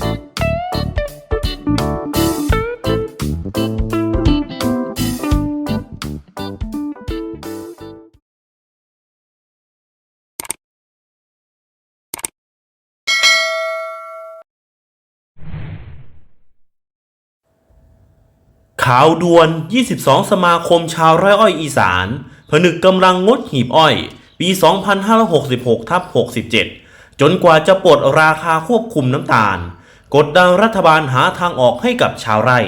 ข่าวด่วน 22 สมาคมชาวไร่อ้อยอีสาน ผนึกกำลังงดหีบอ้อย ปี 2566ทับ67 จนกว่าจะปลดราคาควบคุมน้ำตาล กดดันรัฐบาลหาทางออกให้กับชาวไร่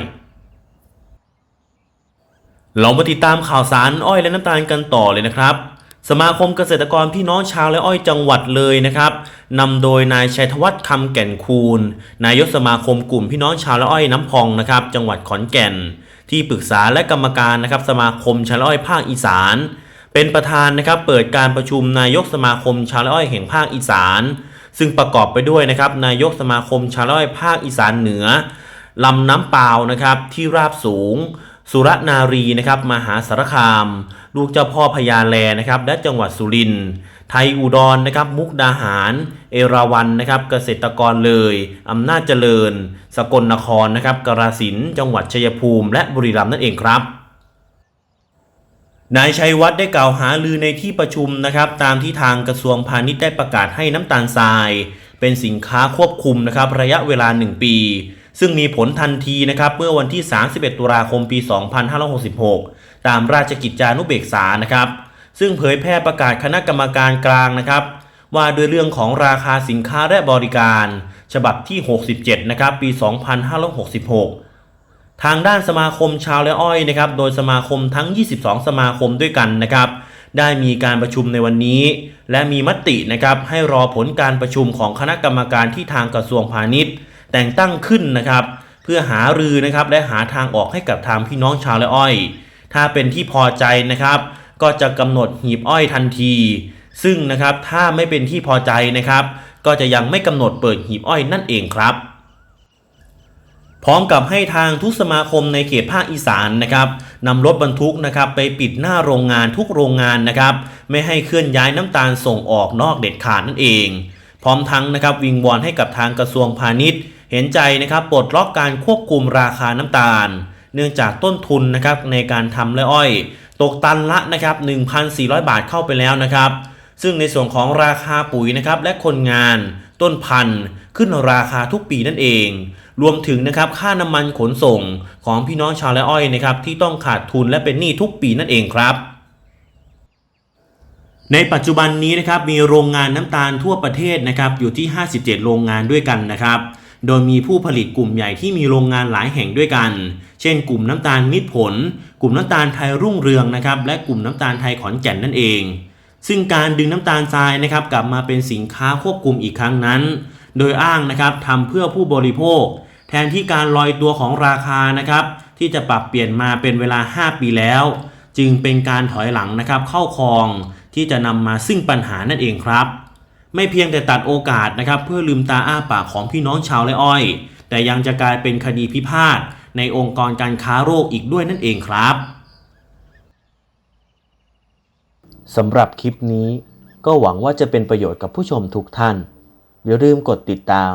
เรามาติดตามข่าวสารอ้อยและน้ำตาลกันต่อเลยนะครับ สมาคมเกษตรกรพี่น้องชาวและอ้อยจังหวัดเลยนะครับนำโดยนายชัยธวัฒน์คำแก่นคูณ นายกสมาคมกลุ่มพี่น้องชาวและอ้อยน้ำพองนะครับจังหวัดขอนแก่น ที่ปรึกษาและกรรมการนะครับสมาคมชาวและอ้อยภาคอีสาน เป็นประธานนะครับเปิดการประชุมนายกสมาคมชาวและอ้อยแห่งภาคอีสาน ซึ่งประกอบไปด้วยนะครับนายกสมาคมชาวและอ้อยภาคอีสานเหนือลำน้ำเปล่านะครับที่ราบสูง สุรนารีนะครับมหาสารคาม ลูกเจ้าพ่อพญาแลนะครับและจังหวัดสุรินทร์ไทยอุดรนะครับมุกดาหาร เอราวันนะครับเกษตรกรเลยอำนาจเจริญ สกลนครนะครับกราสินจังหวัดชัยภูมิ และบุรีรัมย์นั่นเองครับ นายชัยวัฒน์ได้กล่าวหาลือในที่ประชุมนะครับ ตามที่ทางกระทรวงพาณิชย์ได้ประกาศให้น้ำตาลทราย เป็นสินค้าควบคุมนะครับ ระยะเวลา 1 ปี ซึ่งมีผลทันทีนะครับเมื่อวันที่ 31 ตุลาคมปี 2566 ตามราชกิจจานุเบกษานะครับ ซึ่งเผยแพร่ประกาศคณะกรรมการกลางนะครับ ว่าด้วยเรื่องของราคาสินค้าและบริการ ฉบับที่ 67 นะครับ ปี 2566 ทางด้านสมาคมชาวและอ้อยนะครับ โดยสมาคมทั้ง 22 สมาคมด้วยกันนะครับ ได้มีการประชุมในวันนี้ และมีมตินะครับให้รอผลการประชุมของคณะกรรมการที่ทางกระทรวงพาณิชย์ แต่งตั้งขึ้นนะครับ เพื่อหารือนะครับและหาทางออกให้กับทางพี่น้องชาวและอ้อย ถ้าเป็นที่พอใจนะครับ ก็จะกำหนดหีบอ้อยทันที ซึ่งนะครับถ้าไม่เป็นที่พอใจนะครับ ก็จะยังไม่กำหนดเปิดหีบอ้อยนั่นเองครับ พร้อมกับให้ทางทุกสมาคมในเขตภาคอีสานนะครับนำรถบรรทุกนะครับไปปิดหน้าโรงงานทุกโรงงานนะครับ ไม่ให้เคลื่อนย้ายน้ำตาลส่งออกนอกเด็ดขาดนั่นเอง พร้อมทั้งนะครับวิงวอนให้กับทางกระทรวงพาณิชย์ เห็นใจนะครับปลดล็อกการควบคุมราคาน้ำตาล เนื่องจากต้นทุนนะครับในการทำและอ้อย ตกตันละนะครับ1,400 บาทเข้าไปแล้วนะครับซึ่งในส่วนของราคาปุ๋ยนะครับและคนงานต้นพันธุ์ขึ้นราคาทุกปีนั่นเอง รวมถึงนะครับค่าน้ำมันขนส่งของพี่น้องชาวและอ้อยนะครับที่ต้องขาดทุนและเป็นหนี้ทุกปีนั่นเองครับ ในปัจจุบันนี้นะครับมีโรงงานน้ำตาลทั่วประเทศนะครับอยู่ที่ 57 โรงงานด้วยกันนะครับโดยมีผู้ผลิตกลุ่มใหญ่ที่มีโรงงานหลายแห่งด้วยกัน เช่น กลุ่มน้ำตาลมิตรผล กลุ่มน้ำตาลไทยรุ่งเรืองนะครับ และกลุ่มน้ำตาลไทยขอนแก่นนั่นเอง ซึ่งการดึงน้ำตาลทรายนะครับ กลับมาเป็นสินค้าควบคุมอีกครั้งนั้น โดยอ้างนะครับทำเพื่อผู้บริโภค แทนที่การลอยตัวของราคานะครับ ที่จะปรับเปลี่ยนมาเป็นเวลา 5 ปีแล้ว จึงเป็นการถอยหลังนะครับเข้าคลองที่จะนำมาซึ่งปัญหานั่นเองครับ ไม่เพียงแต่ตัดโอกาสนะครับ เพื่อลืมตาอ้าปากของพี่น้องชาวไร่อ้อย แต่ยังจะกลายเป็นคดีพิพาทในองค์กรการค้าโรคอีกด้วยนั่นเองครับสำหรับคลิปนี้ก็หวังว่าจะเป็นประโยชน์กับผู้ชมทุกท่าน อย่าลืมกดติดตาม